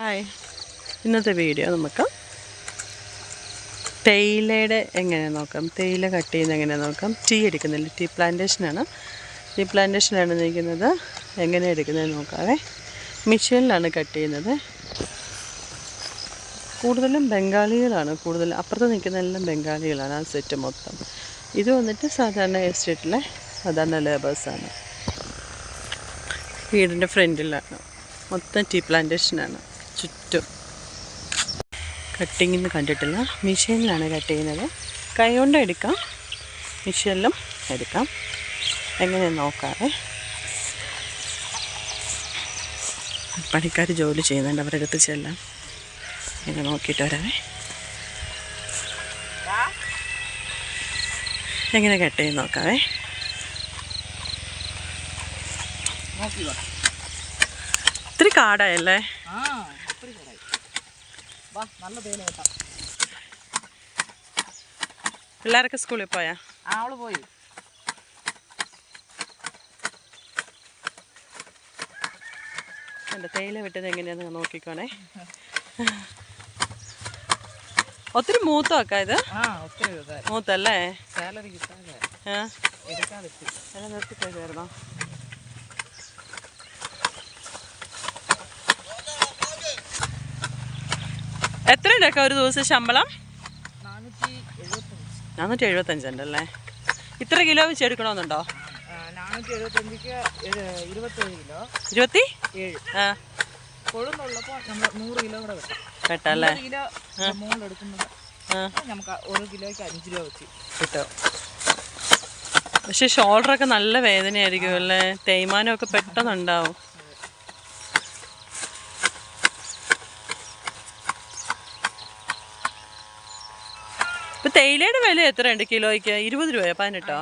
Hi ഇന്നത്തെ video നമുക്ക് തേയിലയുടെ എങ്ങനെ നോക്കാം? തേയില കട്ട് ചെയ്യുന്ന എങ്ങനെ നോക്കാം? ടീ എടുക്കുന്നില്ല? ടീ പ്ലാന്റേഷനാണ് ടീ പ്ലാന്റേഷനാണ് നിൽക്കുന്നത്. എങ്ങനെ എടുക്കുന്നത് നോക്കാവേ. മിഷീനിലാണ് കട്ട് ചെയ്യുന്നത്. കൂടുതലും ബംഗാളികളാണ് കൂടുതൽ അപ്പുറത്ത് നിൽക്കുന്നതെല്ലാം ബംഗാളികളാണ് ആ സെറ്റ് മൊത്തം. ഇത് വന്നിട്ട് സാധാരണ എസ്റ്റേറ്റിലെ സാധാരണ ലേബേഴ്സാണ് വീടിന്റെ ഫ്രണ്ടിലാണ് മൊത്തം ടീ പ്ലാന്റേഷനാണ് ചുറ്റും. കട്ടിങ്ങിന്ന് കണ്ടിട്ടില്ല. മെഷീനിലാണ് കട്ട് ചെയ്യുന്നത്. കൈ കൊണ്ട് എടുക്കാം. മെഷീനിലും എടുക്കാം. എങ്ങനെ നോക്കാതെ പണിക്കാർ ജോലി ചെയ്യുന്നുണ്ട്. അവരുടെ അടുത്ത് ചെല്ലാം. ഇങ്ങനെ നോക്കിയിട്ട് വരാവേ. എങ്ങനെ കട്ട് ചെയ്ത് നോക്കാവേ? ഇത്തിരി കാടായല്ലേ? ആ. വാ നല്ല തേന് കേട്ടോ. പിള്ളേരൊക്കെ സ്കൂളിൽ പോയാ? ആൾ അവൾ പോയി. എന്റെ തേയില വിട്ടത് എങ്ങനെയാന്ന് നോക്കിക്കോണേ. ഒത്തിരി മൂത്തമൊക്കെ ഇത്? മൂത്തല്ലേ? സാലറി കിട്ടാതെ. എത്രയുണ്ടൊക്കെ ഒരു ദിവസം ശമ്പളം? നാനൂറ്റി എഴുപത്തഞ്ചുണ്ട് അല്ലേ എഴുപത്തഞ്ചുണ്ടല്ലേ ഇത്ര കിലോ വെച്ച് എടുക്കണമെന്നുണ്ടോ ഇരുപത്തി? ഏഴ്. ആ. കൊഴുന്നുള്ളപ്പോൾ നൂറ് കിലോ കൂടെ വെട്ടാം കേട്ടല്ലേ കിലോ മുകളിലെടുക്കുന്നത് ആ. നമുക്ക് ഒരു കിലോയ്ക്ക് അഞ്ച് രൂപ വെച്ച് കിട്ടും. പക്ഷെ ഷോൾഡറൊക്കെ നല്ല വേദനയായിരിക്കും അല്ലേ? തേയ്മാനമൊക്കെ പെട്ടെന്നുണ്ടാവും ഇപ്പൊ തേയിലയുടെ വില എത്രയുണ്ട് കിലോയ്ക്ക്? ഇരുപത് രൂപയോ? പതിനെട്ടോ?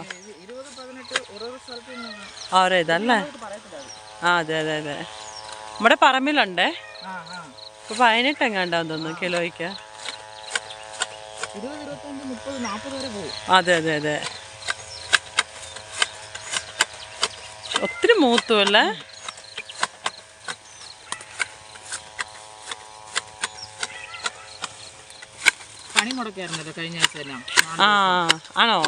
ഓരോ ഇതല്ലേ. ആ അതെ അതെ അതെ. നമ്മുടെ പറമ്പിലുണ്ടേ? ഇപ്പൊ പതിനെട്ട് എങ്ങാണ്ടാന്ന് തോന്നുന്നു കിലോയ്ക്ക്. അതെ അതെ അതെ. ഒത്തിരി മൂത്തു അല്ലേ പണി മുടക്കായിരുന്നല്ലോ കഴിഞ്ഞ ആഴ്ച എല്ലാം. ആ ആണോ?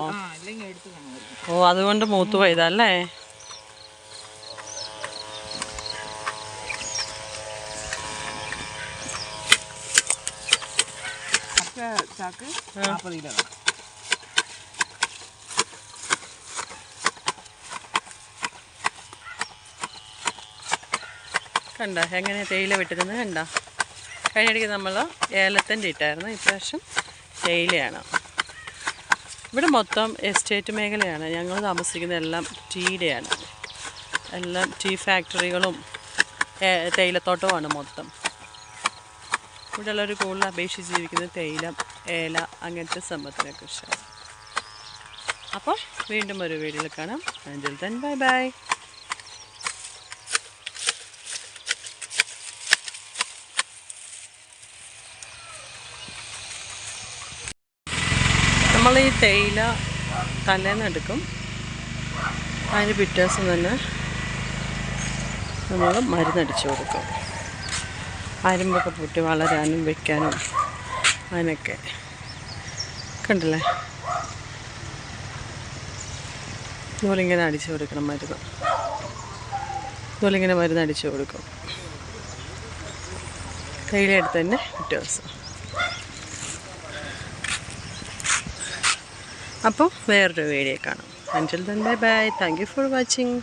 എടുത്തു കാണുമായിരുന്നു ഓ അതുകൊണ്ട് മൂത്ത് പോയതല്ലേ? പച്ച ചാക്ക് നാൽപ്പത് കിലോ വേണം. കണ്ട എങ്ങനെ തേയില വെട്ടുന്നത് കണ്ട? കഴിഞ്ഞിടയ്ക്ക് നമ്മൾ ഏലത്തിന്റെ ഇട്ടായിരുന്നു ഇപ്രാവശ്യം തേയിലയാണ് ഇവിടെ മൊത്തം എസ്റ്റേറ്റ് മേഖലയാണ്. ഞങ്ങൾ താമസിക്കുന്ന എല്ലാം ടീയുടെയാണ്. എല്ലാം ടീ ഫാക്ടറികളും തേയിലത്തോട്ടമാണ് മൊത്തം. ഇവിടെ ഉള്ളവർ കൂടുതൽ അപേക്ഷിച്ച് ജീവിക്കുന്നത് തേയില ഏല അങ്ങനത്തെ സമ്പത്തിനെ കുറിച്ചാണ്. അപ്പോൾ വീണ്ടും ഒരു വീഡിയോയിൽ കാണാം. അഞ്ചൽ തൻ ബൈ ബൈ. നമ്മൾ ഈ തേയില തലേന്ന് എടുക്കും അതിന് പിറ്റേ ദിവസം തന്നെ നമ്മൾ മരുന്നടിച്ചു കൊടുക്കും. അരുമ്പൊക്കെ പൊട്ടി വളരാനും വെക്കാനും അതിനൊക്കെ. കണ്ടില്ലേ? നൂലിങ്ങനെ അടിച്ചു കൊടുക്കണം മരുന്ന്. നൂലിങ്ങനെ മരുന്ന് അടിച്ചു കൊടുക്കും. തേയില എടുത്ത് തന്നെ പിറ്റേ ദിവസം അപ്പോൾ വേറൊരു വീഡിയോ കാണാം. അഞ്ചൽ തന്നെ bye thank you for watching